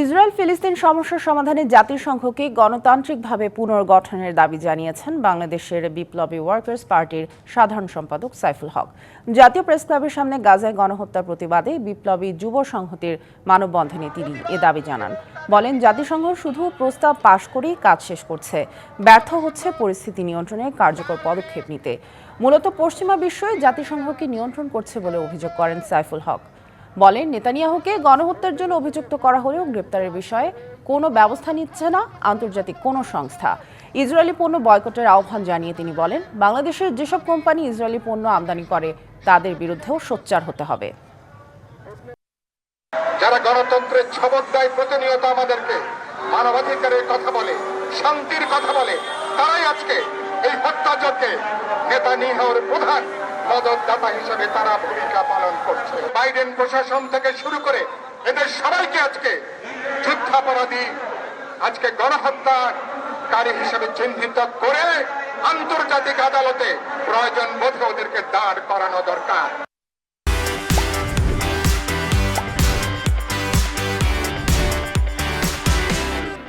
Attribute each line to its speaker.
Speaker 1: Israel ফিলিস্তিন সমস্যার সমাধানে জাতিসংঘকে গণতান্ত্রিকভাবে পুনর্গঠনের দাবি জানিয়েছেন বাংলাদেশের বিপ্লবী ওয়ার্কার্স পার্টির সাধারণ সম্পাদক সাইফুল হক। জাতীয় প্রেস ক্লাবের সামনে গাজায় গণহত্যার প্রতিবাদে বিপ্লবী যুব সংহতির মানববন্ধনে তিনি এ দাবি জানান। বলেন, জাতিসংঘ শুধু প্রস্তাব পাশ করেই কাজ শেষ করছে। ব্যর্থ হচ্ছে পরিস্থিতি নিয়ন্ত্রণে কার্যকর পদক্ষেপ নিতে। মূলত পশ্চিমা বিশ্বই জাতিসংঘকে নিয়ন্ত্রণ করছে বলে অভিযোগ করেন সাইফুল হক। বলেন, নেতানিয়াহুকে গণহত্যার জন্য অভিযুক্ত করা হলেও গ্রেপ্তারের বিষয়ে কোনো ব্যবস্থা নিচ্ছে না আন্তর্জাতিক কোনো সংস্থা। ইসরায়েলি পণ্য বয়কটের আহ্বান জানিয়ে তিনি বলেন, বাংলাদেশের যেসব কোম্পানি ইসরায়েলি পণ্য আমদানি করে, তাদের বিরুদ্ধেও সোচ্চার হতে হবে।
Speaker 2: যারা গণতন্ত্রের শপথ দেয় প্রতিনিয়ত আমাদেরকে, মানবাধিকারের কথা বলে, শান্তির কথা বলে, তারাই আজকে এই হত্যাযজ্ঞে নেতা নিহর প্রধান মদতদাতা হিসেবে তারা ভূমিকা বাইডেন প্রশাসন থেকে শুরু করে এদের সবাইকে আজকে যুদ্ধাপরাধী, আজকে গণহত্যাকারী হিসেবে চিহ্নিত করে আন্তর্জাতিক আদালতে প্রয়োজন বোধে ওদেরকে দাঁড় করানো দরকার।